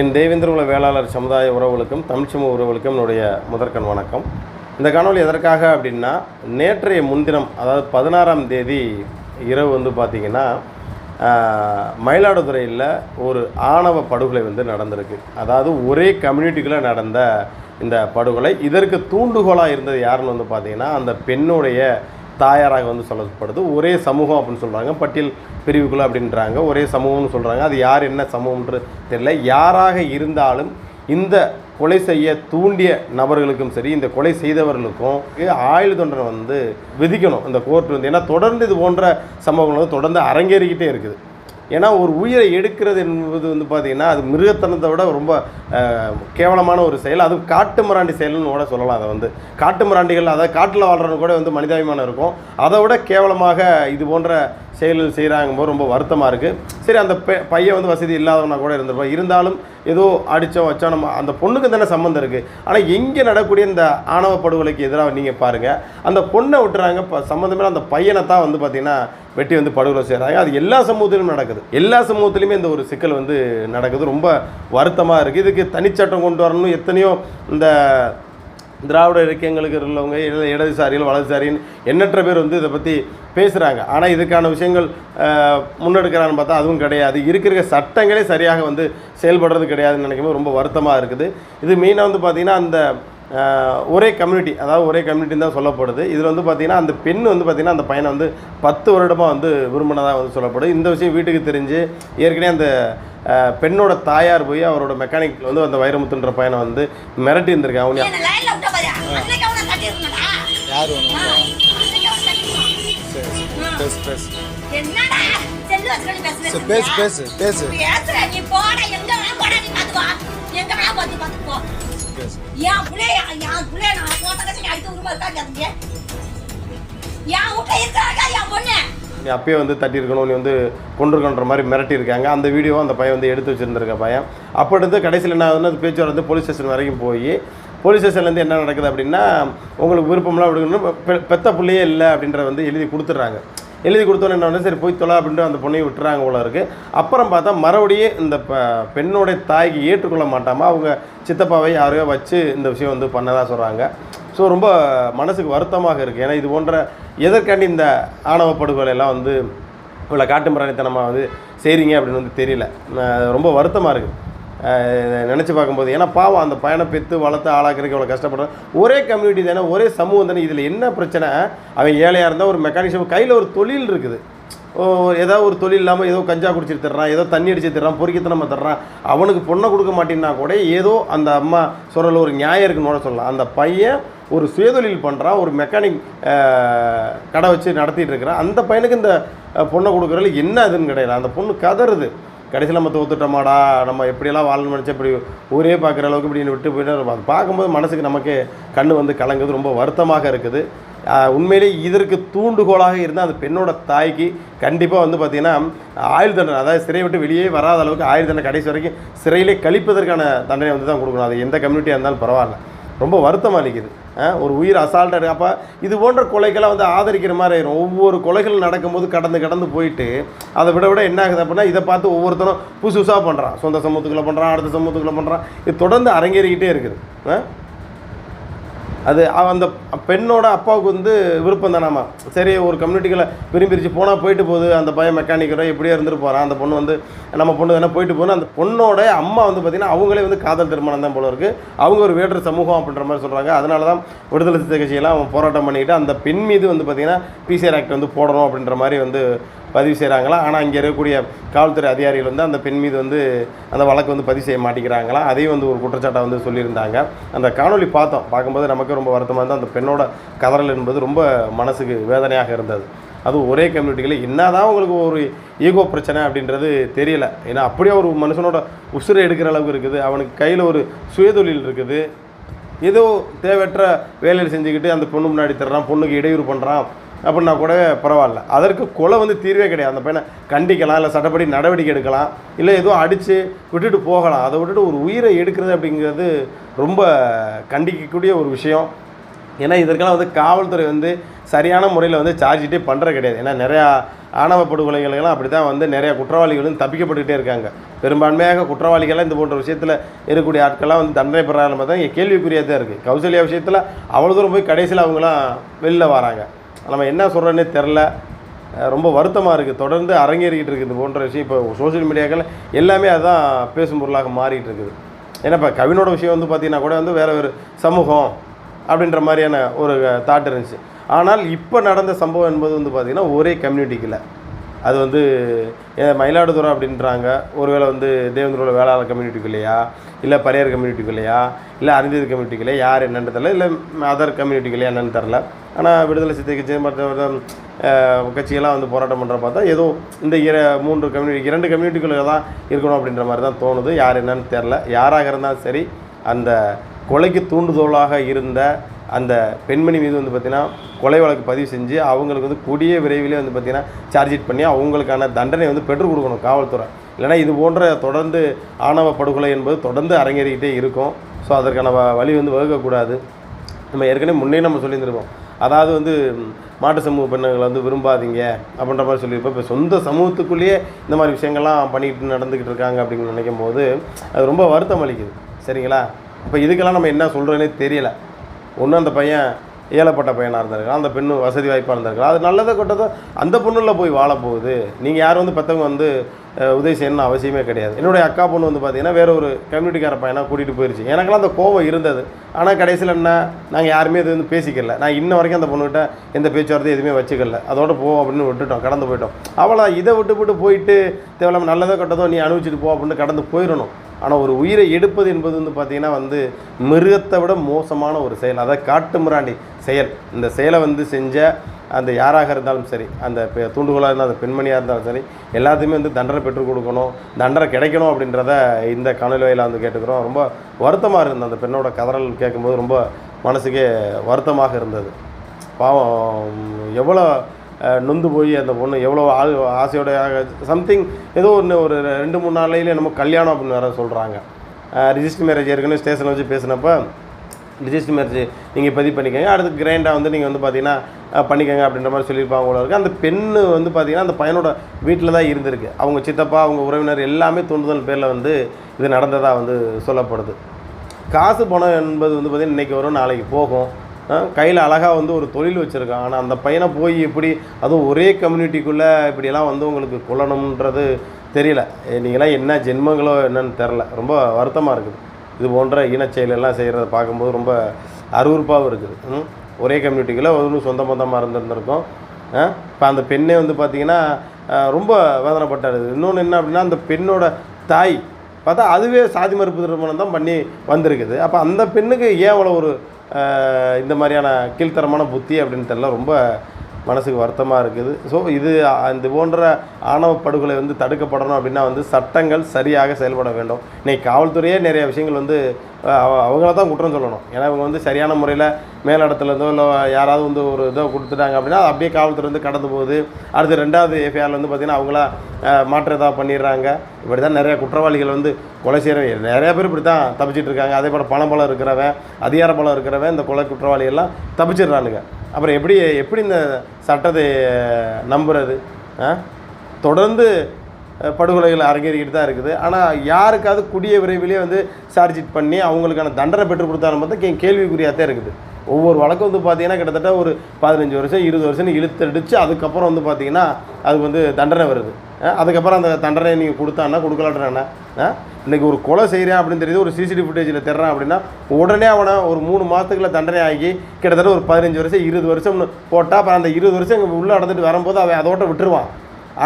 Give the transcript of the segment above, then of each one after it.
என் தேவேந்திரகுல வேளாளர் சமுதாய உறவுகளுக்கும் தமிழ்ச்சமூக உறவுகளுக்கும் என்னுடைய முதற்கண் வணக்கம். இந்த காணொலி எதற்காக அப்படின்னா நேற்றைய முன்தினம் அதாவது பதினாறாம் தேதி இரவு வந்து பார்த்திங்கன்னா மயிலாடுதுறையில் ஒரு ஆணவ படுகொலை வந்து நடந்திருக்கு. அதாவது ஒரே கம்யூனிட்டிக்குள்ளே நடந்த இந்த படுகொலை. இதற்கு தூண்டுகோலாக இருந்தது யாருன்னு வந்து பார்த்தீங்கன்னா அந்த பெண்ணுடைய தாயாராக வந்து சொல்லப்படுது. ஒரே சமூகம் அப்படின்னு சொல்கிறாங்க பட்டியல் பிரிவுக்குள்ள அப்படின்றாங்க. ஒரே சமூகம்னு சொல்கிறாங்க அது யார் என்ன சமூகம்ன்று தெரியல. யாராக இருந்தாலும் இந்த கொலை செய்ய தூண்டிய நபர்களுக்கும் சரி இந்த கொலை செய்தவர்களுக்கும் ஆயுள் தண்டனை வந்து விதிக்கணும். இந்த கோர்ட் வந்து. ஏன்னா தொடர்ந்து இது போன்ற சம்பவங்கள் வந்து தொடர்ந்து அரங்கேறிக்கிட்டே இருக்குது. ஏன்னா ஒரு உயிரை எடுக்கிறது என்பது வந்து பார்த்திங்கன்னா அது மிருகத்தனத்தை விட ரொம்ப கேவலமான ஒரு செயல். அதுவும் காட்டு மிராண்டி செயல்னு கூட சொல்லலாம் அதை வந்து. காட்டு மிராண்டிகள் அதாவது காட்டில் வாழ்கிறவங்க கூட வந்து மனிதாபிமானம் இருக்கும். அதை விட கேவலமாக இது போன்ற செயல்கள் செய்கிறாங்க போது ரொம்ப வருத்தமாக இருக்குது சரி அந்த பெ பையன் வந்து வசதி இல்லாதவனா கூட இருந்திருப்பான். இருந்தாலும் ஏதோ அடித்தோம் வச்சோம் நம்ம அந்த பொண்ணுக்கு தானே சம்மந்தம் இருக்குது ஆனால் எங்கே நடக்கக்கூடிய இந்த ஆணவ படுகொலைக்கு எதிராக நீங்கள் பாருங்கள் அந்த பொண்ணை விட்டுறாங்க. இப்போ சம்மந்தமே அந்த பையனை தான் வந்து பார்த்திங்கன்னா வெட்டி வந்து படுகொலை செய்கிறாங்க அது எல்லா சமூகத்திலும் நடக்குது. எல்லா சமூகத்திலையுமே இந்த ஒரு சிக்கல் வந்து நடக்குது. ரொம்ப வருத்தமாக இருக்குது இதுக்கு தனிச்சட்டம் கொண்டு வரணும் எத்தனையோ இந்த திராவிட இலக்கியங்களுக்கு உள்ளவங்க இடதுசாரிகள் வலதுசாரின்னு எண்ணற்ற பேர் வந்து இதை பற்றி பேசுகிறாங்க ஆனால் இதுக்கான விஷயங்கள் முன்னெடுக்கிறான்னு பார்த்தா அதுவும் கிடையாது. இருக்கிற சட்டங்களே சரியாக வந்து செயல்படுறது கிடையாதுன்னு நினைக்கும்போது ரொம்ப வருத்தமாக இருக்குது. இது மெயினாக வந்து பார்த்திங்கன்னா அந்த ஒரே கம்யூனிட்டி அதாவது ஒரே கம்யூனிட்டின்னு தான் சொல்லப்படுது. இதில் வந்து பார்த்திங்கன்னா அந்த பெண் வந்து பார்த்திங்கன்னா அந்த பையனை வந்து பத்து வருடமாக வந்து விரும்பினதாக வந்து சொல்லப்படுது. இந்த விஷயம் வீட்டுக்கு தெரிஞ்சு ஏற்கனவே அந்த பெண்ணோட தாயார் போய் அவரோட மெக்கானிக் வந்து அந்த வைரமுத்துன்ற பையனை வந்து மிரட்டி அன்னைக்கு அவனை பேசு பேசு பேசு. என் புள்ளைய என் புள்ளைய நான் போட்ட கட்சி அடிக்க உரிமை இருக்கா ஜாதிங்க என் வீட்டுல இருக்கிறாங்க என் பொண்ணு? நீ அப்பயே வந்து தட்டியிருக்கணும் நீ வந்து கொண்டிருக்கன்ற மாதிரி மிரட்டியிருக்காங்க. அந்த வீடியோவை அந்த பையன் வந்து எடுத்து வச்சுருந்துருக்க பையன். அப்போ இருந்து கடைசியில் என்ன ஆகுதுன்னா அது பேச்சுவார்த்தை வந்து போலீஸ் ஸ்டேஷன் வரைக்கும் போய் போலீஸ் ஸ்டேஷன்லேருந்து என்ன நடக்குது அப்படின்னா உங்களுக்கு விருப்பம்லாம் விடுக்கணும் பெ- பெத்த பிள்ளையே இல்லை அப்படின்றத வந்து எழுதி கொடுத்துட்றாங்க. எழுதி கொடுத்தோன்னே என்ன வந்து சரி போய் தொலை அப்படின்ட்டு அந்த பொண்ணையும் விட்டுறாங்க போல இருக்குது அப்புறம் பார்த்தா மறுபடியும் இந்த ப பெண்ணோடைய தாய்க்கு ஏற்றுக்கொள்ள மாட்டாமல் அவங்க சித்தப்பாவை யாரையோ வச்சு இந்த விஷயம் வந்து பண்ணதாக சொல்கிறாங்க ஸோ ரொம்ப மனசுக்கு வருத்தமாக இருக்குது ஏன்னா இது போன்ற எதற்காண்டி இந்த ஆணவ படுகொலை எல்லாம் வந்து இவ்வளோ காட்டு மிராணித்தனமாக வந்து செய்கிறீங்க அப்படின்னு வந்து தெரியல. ரொம்ப வருத்தமாக இருக்குது நினச்சி பார்க்கும்போது ஏன்னா பாவம் அந்த பையனை பெற்று வளர்த்து ஆளாக்குறதுக்கு இவ்வளோ கஷ்டப்படுறான். ஒரே கம்யூனிட்டி தானே ஒரே சமூகம் தானே இதில் என்ன பிரச்சனை? அவன் ஏழையாக இருந்தால் ஒரு மெக்கானிக் கையில் ஒரு தொழில் இருக்குது. ஓ ஏதாவது ஒரு தொழில் இல்லாமல் ஏதோ கஞ்சா குடிச்சிட்டு தர்றான் ஏதோ தண்ணி அடிச்சு தர்றான் பொறிக்கத்தனமாக தர்றான். அவனுக்கு பொண்ணை கொடுக்க மாட்டேன்னா கூட ஏதோ அந்த அம்மா சொல்கிறல ஒரு நியாயம் இருக்குன்னு சொல்லலாம். அந்த பையன் ஒரு சுயதொழில் பண்ணுறான் ஒரு மெக்கானிக் கடை வச்சு நடத்திட்டு இருக்கிறான் அந்த பையனுக்கு இந்த பொண்ணை கொடுக்குறதுல என்ன அதுன்னு கிடையாது அந்த பொண்ணு கதறுது. கடைசியில் நம்ம தோத்துட்டோமாடா நம்ம எப்படியெல்லாம் வாழணும்னு நினச்சா இப்படி ஊரே பார்க்குற அளவுக்கு இப்படி விட்டு போயிட்டு அது அதை பார்க்கும்போது மனசுக்கு நமக்கு கண்ணு வந்து கலங்குது ரொம்ப வருத்தமாக இருக்குது. உண்மையிலே இதற்கு தூண்டுகோலாக இருந்தால் அந்த பெண்ணோட தாய்க்கு கண்டிப்பாக வந்து பார்த்திங்கன்னா ஆயுள் தண்டனை அதாவது சிறை விட்டு வெளியே வராத அளவுக்கு ஆயுள் தண்டனை கடைசி வரைக்கும் சிறையிலே கழிப்பதற்கான தண்டனை வந்து தான் கொடுக்கணும். அது எந்த கம்யூனிட்டியாக இருந்தாலும் பரவாயில்ல. ரொம்ப வருத்தமாக அளிக்குது. ஒரு உயிர் அசால்ட்டாக இருக்கு அப்போ இது போன்ற கொலைகள்லாம் வந்து ஆதரிக்கிற மாதிரி ஆயிரும். ஒவ்வொரு கொலைகள் நடக்கும்போது கடந்து கடந்து போயிட்டு அதை விட விட என்ன ஆகுது அப்படின்னா இதை பார்த்து ஒவ்வொருத்தரும் புதுசு புதுசாக பண்ணுறான் சொந்த சமூகத்துக்குள்ளே பண்ணுறான் அடுத்த சமூகத்துக்குள்ளே பண்ணுறான் இது தொடர்ந்து அரங்கேறிக்கிட்டே இருக்குது. அது அந்த பெண்ணோட அப்பாவுக்கு வந்து விருப்பம் தானாமா சரி ஒரு கம்யூனிட்டிகளை விரும்பிருச்சு போனால் போயிட்டு போகுது. அந்த பையன் மெக்கானிக்கரோ எப்படியோ இருந்துட்டு போகிறான் அந்த பொண்ணு வந்து நம்ம பொண்ணு தானே போயிட்டு போகணும் அந்த பொண்ணோட அம்மா வந்து பார்த்திங்கன்னா அவங்களே வந்து காதல் திருமணம் தான் போல இருக்குது அவங்க ஒரு வேற்று சமூகம் அப்படின்ற மாதிரி சொல்கிறாங்க அதனால தான் விடுதலை சிறுத்தை கட்சியெல்லாம் அவன் போராட்டம் பண்ணிக்கிட்டு அந்த பெண் மீது வந்து பார்த்திங்கன்னா பிசிஆர் ஆக்ட் வந்து போடணும் அப்படின்ற மாதிரி வந்து பதிவு செய்கிறாங்களா ஆனால் இங்கே இருக்கக்கூடிய காவல்துறை அதிகாரிகள் வந்து அந்த பெண் மீது வந்து அந்த வழக்கு வந்து பதிவு செய்ய மாட்டேங்கிறாங்களா? அதையும் வந்து ஒரு குற்றச்சாட்டை வந்து சொல்லியிருந்தாங்க. அந்த காணொளி பார்த்தோம். பார்க்கும்போது நமக்கு ரொம்ப வருத்தமாக இருந்தால் அந்த பெண்ணோட கதறல் என்பது ரொம்ப மனசுக்கு வேதனையாக இருந்தது. அதுவும் ஒரே கம்யூனிட்டிகளில் என்னதான் உங்களுக்கு ஒரு ஈகோ பிரச்சனை அப்படின்றது தெரியல. ஏன்னா அப்படியே ஒரு மனுஷனோட உசுரை எடுக்கிற அளவுக்கு இருக்குது. அவனுக்கு கையில் ஒரு சுயதொழில் இருக்குது. ஏதோ தேவையற்ற வேலையில் செஞ்சுக்கிட்டு அந்த பொண்ணு முன்னாடி தர்றான் பொண்ணுக்கு இடையூறு பண்ணுறான் அப்படின்னா கூட பரவாயில்ல. அதற்கு கொலை வந்து தீர்வே கிடையாது. அந்த பையனை கண்டிக்கலாம் இல்லை சட்டப்படி நடவடிக்கை எடுக்கலாம் இல்லை ஏதோ அடித்து விட்டுட்டு போகலாம். அதை விட்டுட்டு ஒரு உயிரை எடுக்கிறது அப்படிங்கிறது ரொம்ப கண்டிக்கக்கூடிய ஒரு விஷயம். ஏன்னா இதற்கெல்லாம் வந்து காவல்துறை வந்து சரியான முறையில் வந்து சார்ஜிட்டே பண்ணுறது கிடையாது. ஏன்னா நிறையா ஆணவ படுகொலைகளுக்கெல்லாம் அப்படி தான் வந்து நிறையா குற்றவாளிகள் வந்து தப்பிக்கப்பட்டுக்கிட்டே இருக்காங்க. பெரும்பான்மையாக குற்றவாளிகள்லாம் இந்த போன்ற விஷயத்தில் இருக்கக்கூடிய ஆட்கள்லாம் வந்து தண்டனை பெறாமல் தான் இங்கே கேள்விக்குரியாக தான் இருக்குது கௌசல்யா விஷயத்தில் அவ்வளோ தூரம் போய் கடைசியில் அவங்களாம் வெளில வராங்க. நம்ம என்ன சொல்கிறோன்னே தெரில ரொம்ப வருத்தமாக இருக்குது தொடர்ந்து அரங்கேறிக்கிட்டு இருக்குது போன்ற விஷயம். இப்போ சோஷியல் மீடியாக்கள் எல்லாமே அதுதான் பேசும் பொருளாக மாறிட்டு இருக்குது. ஏன்னா இப்போ கவினோட விஷயம் வந்து பார்த்திங்கன்னா கூட வந்து வேறு ஒரு சமூகம் அப்படின்ற மாதிரியான ஒரு தாட் இருந்துச்சு. ஆனால் இப்போ நடந்த சம்பவம் என்பது வந்து பார்த்திங்கன்னா ஒரே கம்யூனிட்டிக்கில் அது வந்து மயிலாடுதுறை அப்படின்றாங்க. ஒருவேளை வந்து தேவேந்திரோட வேளாளர் கம்யூனிட்டிக்குள்ளேயா இல்லை பரையர் கம்யூனிட்டிக்குள்ளேயா இல்லை அறிந்தது கம்யூனிட்டிக்குள்ளே யார் என்னன்னு தெரில இல்லை அதர் கம்யூனிட்டிக்குள்ளே என்னன்னு தெரில ஆனால் விடுதலை சித்தை கட்சி மற்ற கட்சியெல்லாம் வந்து போராட்டம் பண்ணுற பார்த்தா ஏதோ இந்த இர மூன்று கம்யூனிட்டி இரண்டு கம்யூனிட்டிக்குள்ளே தான் இருக்கணும் அப்படின்ற மாதிரி தான் தோணுது. யார் என்னன்னு தெரில யாராக இருந்தாலும் சரி அந்த கொலைக்கு தூண்டுதோலாக இருந்த அந்த பெண்மணி மீது வந்து பார்த்திங்கன்னா கொலை வழக்கு பதிவு செஞ்சு அவங்களுக்கு வந்து கூடிய விரைவிலே வந்து பார்த்திங்கன்னா சார்ஜ் பண்ணி அவங்களுக்கான தண்டனை வந்து பெற்றுக் கொடுக்கணும் காவல்துறை. இல்லைன்னா இது போன்ற தொடர்ந்து ஆணவ படுகொலை என்பது தொடர்ந்து அரங்கேறிக்கிட்டே இருக்கும். ஸோ அதற்கான வ- வழி வந்து வகுக்கக்கூடாது. நம்ம ஏற்கனவே முன்னே நம்ம சொல்லியிருந்திருப்போம். அதாவது வந்து மாட்டு சமூக பெண்ணுங்களை வந்து விரும்பாதீங்க அப்படின்ற மாதிரி சொல்லியிருப்போம். இப்போ சொந்த சமூகத்துக்குள்ளேயே இந்த மாதிரி விஷயங்கள்லாம் பண்ணிக்கிட்டு நடந்துக்கிட்டு இருக்காங்க அப்படின்னு நினைக்கும் போது அது ரொம்ப வருத்தம் அளிக்குது. சரிங்களா? இப்போ இதுக்கெல்லாம் நம்ம என்ன சொல்கிறோன்னே தெரியல. ஒன்று அந்த பையன் ஏழப்பட்ட பையனாக இருந்திருக்கலாம் அந்த பெண்ணு வசதி வாய்ப்பாக இருந்திருக்கலாம். அது நல்லதை கொட்டதோ அந்த பொண்ணுல போய் வாழ போகுது. நீங்கள் யாரும் வந்து பெற்றவங்க வந்து உதவி செய்யணும்னு அவசியமே கிடையாது. என்னுடைய அக்கா பொண்ணு வந்து பார்த்தீங்கன்னா வேற ஒரு கம்யூனிட்டிக்கார பையனாக கூட்டிகிட்டு போயிருச்சு. எனக்கெல்லாம் அந்த கோவம் இருந்தது. ஆனால் கடைசியில் என்ன நாங்கள் யாருமே இது வந்து பேசிக்கல. நான் இன்ன வரைக்கும் அந்த பொண்ணுகிட்ட எந்த பேச்சுவார்த்தை எதுவுமே வச்சுக்கல. அதோட போ அப்படின்னு விட்டுட்டோம் கடந்து போயிட்டோம். அவளை இதை விட்டு விட்டு போயிட்டு தேவையில்லாமல் நல்லதோ கட்டதோ நீ அனுபவிச்சுட்டு போ அப்படின்னு கடந்து போயிடணும். ஆனால் ஒரு உயிரை எடுப்பது என்பது வந்து பார்த்திங்கன்னா வந்து மிருகத்தை விட மோசமான ஒரு செயல். அதாவது காட்டுமிராண்டி செயல். இந்த செயலை வந்து செஞ்ச அந்த யாராக இருந்தாலும் சரி அந்த பெ- தூண்டுகோலாக இருந்தால் அந்த பெண்மணியாக இருந்தாலும் சரி எல்லாத்தையுமே வந்து தண்டனை பெற்றுக் கொடுக்கணும் தண்டனை கிடைக்கணும் அப்படின்றத இந்த காணொலி வயலில் வந்து கேட்டுக்கிறோம். ரொம்ப வருத்தமாக இருந்தது. அந்த பெண்ணோட கதறல் கேட்கும்போது ரொம்ப மனசுக்கே வருத்தமாக இருந்தது. பாவம் எவ்வளோ நொந்து போய் அந்த பொண்ணு எவ்வளோ ஆ ஆசையோட சம்திங் ஏதோ ஒன்று ஒரு ரெண்டு மூணு நாளையில நம்ம கல்யாணம் அப்படின்னு வேறு சொல்கிறாங்க ரிஜிஸ்டர் மேரேஜ் ஏற்கனவே ஸ்டேஷனில் வச்சு பேசினப்போ ரிஜிஸ்டர் மேரேஜ் நீங்கள் பதிவு பண்ணிக்கோங்க. அடுத்து கிரைண்டாக வந்து நீங்கள் வந்து பார்த்தீங்கன்னா பண்ணிக்கோங்க அப்படின்ற மாதிரி சொல்லியிருப்பாங்க போல இருக்குது அந்த பெண்ணு வந்து பார்த்தீங்கன்னா அந்த பையனோட வீட்டில் தான் இருந்திருக்கு. அவங்க சித்தப்பா அவங்க உறவினர் எல்லாமே தூண்டுதல் பேரில் வந்து இது நடந்ததாக வந்து சொல்லப்படுது. காசு பணம் என்பது வந்து பார்த்திங்கன்னா இன்றைக்கி வரும் நாளைக்கு போகும். கையில் அழகாக வந்து ஒரு தொழில் வச்சுருக்கான். ஆனால் அந்த பையனை போய் எப்படி அதுவும் ஒரே கம்யூனிட்டிக்குள்ளே இப்படியெல்லாம் வந்து உங்களுக்கு கொல்லணுன்றது தெரியல. நீங்களாம் என்ன ஜென்மங்களோ என்னன்னு தெரில ரொம்ப வருத்தமாக இருக்குது. இது போன்ற இனச்செயலெல்லாம் செய்கிறத பார்க்கும்போது ரொம்ப அருவருப்பாகவும் இருக்குது. ஒரே கம்யூனிட்டிக்குள்ளே ஒரு சொந்த மொத்தமாக இருந்திருந்திருக்கும். இப்போ அந்த பெண்ணே வந்து பார்த்திங்கன்னா ரொம்ப வேதனைப்பட்டது இன்னொன்று என்ன அப்படின்னா அந்த பெண்ணோட தாய் பார்த்தா அதுவே சாதி மறுப்பு திருமணம் தான் பண்ணி வந்திருக்குது. அப்போ அந்த பெண்ணுக்கு ஏன் அவ்வளோ ஒரு இந்த மாதிரியான கீழ்த்தரமான புத்தி அப்படின்னு ரொம்ப மனசுக்கு வருத்தமாக இருக்குது. ஸோ இது இது போன்ற ஆணவ படுகொலை வந்து தடுக்கப்படணும் அப்படின்னா வந்து சட்டங்கள் சரியாக செயல்பட வேண்டும். இன்றைக்கி காவல்துறையே நிறைய விஷயங்கள் வந்து அவங்கள தான் குற்றம் சொல்லணும். ஏன்னா இவங்க வந்து சரியான முறையில் மேலிடத்துலேருந்தோ இல்லை யாராவது வந்து ஒரு இதோ கொடுத்துட்டாங்க அப்படின்னா அது அப்படியே காவல்துறை வந்து கடந்து போகுது. அடுத்து ரெண்டாவது எஃப்ஐஆரில் வந்து பார்த்திங்கன்னா அவங்களா மாற்று ஏதாவது பண்ணிடுறாங்க. இப்படி தான் நிறைய குற்றவாளிகள் வந்து கொலை செய்கிறவங்க நிறையா பேர் இப்படி தான் தப்பிச்சிட்டு இருக்காங்க. அதே போல் பணம் பலம் இருக்கிறவன் அதிகார பலம் இருக்கிறவன் இந்த கொலை குற்றவாளிகள்லாம் தப்பிச்சிடுறானுங்க. அப்புறம் எப்படி எப்படி இந்த சட்டத்தை நம்புறது? ஆ? தொடர்ந்து படுகொலைகள் அரங்கேறிக்கிட்டு தான் இருக்குது. ஆனால் யாருக்காவது கூடிய விரைவிலே வந்து சார்ஜிட் பண்ணி அவங்களுக்கான தண்டனை பெற்றுக் கொடுத்தாலும் பார்த்தா கேள்விக்குறியாக தான் இருக்குது. ஒவ்வொரு வழக்கம் வந்து பார்த்தீங்கன்னா கிட்டத்தட்ட ஒரு பதினஞ்சு வருஷம் இருபது வருஷம் இழுத்தடிச்சு அதுக்கப்புறம் வந்து பார்த்தீங்கன்னா அதுக்கு வந்து தண்டனை வருது. அதுக்கப்புறம் அந்த தண்டனை நீங்கள் கொடுத்தான்னா கொடுக்கலான்றானா இன்றைக்கி ஒரு கொலை செய்கிறேன் அப்படின்னு தெரியுது ஒரு சிசிடிவி ஃபுட்டேஜில் தர்றான் அப்படின்னா உடனே அவனை ஒரு மூணு மாதத்துக்குள்ள தண்டனை ஆகி கிட்டத்தட்ட ஒரு பதினஞ்சு வருஷம் இருபது வருஷம்னு போட்டால் அப்புறம் அந்த இருபது வருஷம் இங்கே உள்ளே நடந்துட்டு வரும்போது அவன் அதோட்ட விட்டுருவான்.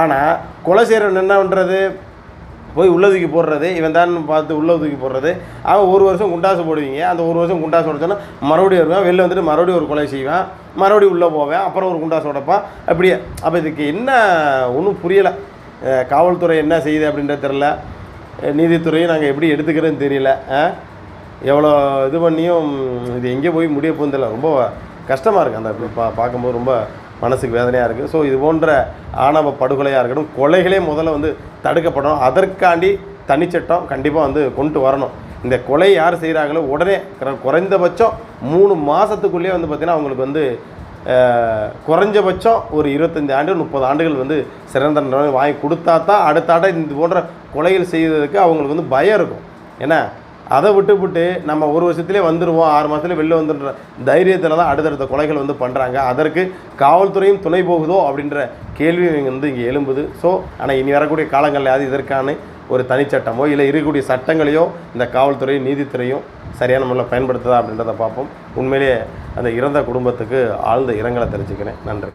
ஆனால் கொலை செய்கிறவன் என்ன பண்ணுறது போய் உள்ள தூக்கி போடுறது இவன் தான் பார்த்து உள்ள தூக்கி போடுறது. அவன் ஒரு வருஷம் குண்டாசு போடுவீங்க அந்த ஒரு வருஷம் குண்டாசு உடச்சோன்னா மறுபடியும் வருவேன் வெளில வந்துட்டு மறுபடியும் ஒரு கொலை செய்வேன் மறுபடியும் உள்ளே போவேன் அப்புறம் ஒரு குண்டாசு உடைப்பான். அப்படியே அப்போ இதுக்கு என்ன ஒன்றும் புரியலை. காவல்துறை என்ன செய்யுது அப்படின்றது தெரில நீதித்துறையை நாங்கள் எப்படி எடுத்துக்கிறேன்னு தெரியல எவ்வளோ இது பண்ணியும் இது எங்கே போய் முடிய போகுதில்ல ரொம்ப கஷ்டமாக இருக்குது அந்த பா பார்க்கும்போது ரொம்ப மனசுக்கு வேதனையாக இருக்குது ஸோ இது போன்ற ஆணவ படுகொலையாக இருக்கட்டும் கொலைகளே முதல்ல வந்து தடுக்கப்படணும். அதற்காண்டி தனிச்சட்டம் கண்டிப்பாக வந்து கொண்டு வரணும். இந்த கொலை யார் செய்கிறாங்களோ உடனே குறைந்தபட்சம் மூணு மாதத்துக்குள்ளேயே வந்து பார்த்திங்கன்னா அவங்களுக்கு வந்து குறைஞ்சபட்சம் ஒரு இருபத்தஞ்சி ஆண்டு முப்பது ஆண்டுகள் வந்து சிறந்த வாங்கி கொடுத்தா தான் அடுத்த ஆட இது போன்ற கொலைகள் செய்வதற்கு அவங்களுக்கு வந்து பயம் இருக்கும். ஏன்னா அதை விட்டுவிட்டு நம்ம ஒரு வருஷத்துலேயே வந்துடுவோம் ஆறு மாதத்துல வெளில வந்துடுற தைரியத்தில் தான் அடுத்தடுத்த கொலைகள் வந்து பண்ணுறாங்க அதற்கு காவல்துறையும் துணை போகுதோ அப்படின்ற கேள்வி வந்து இங்கே எழும்புது. ஸோ ஆனால் இனி வரக்கூடிய காலங்களில் அது இதற்கான ஒரு தனிச்சட்டமோ இல்லை இருக்கக்கூடிய சட்டங்களையோ இந்த காவல்துறையும் நீதித்துறையும் சரியான முறையில் பயன்படுத்துதா அப்படின்றத பார்ப்போம். உண்மையிலேயே அந்த இறந்த குடும்பத்துக்கு ஆழ்ந்த இரங்கலை தெரிஞ்சுக்கிறேன் நன்றி.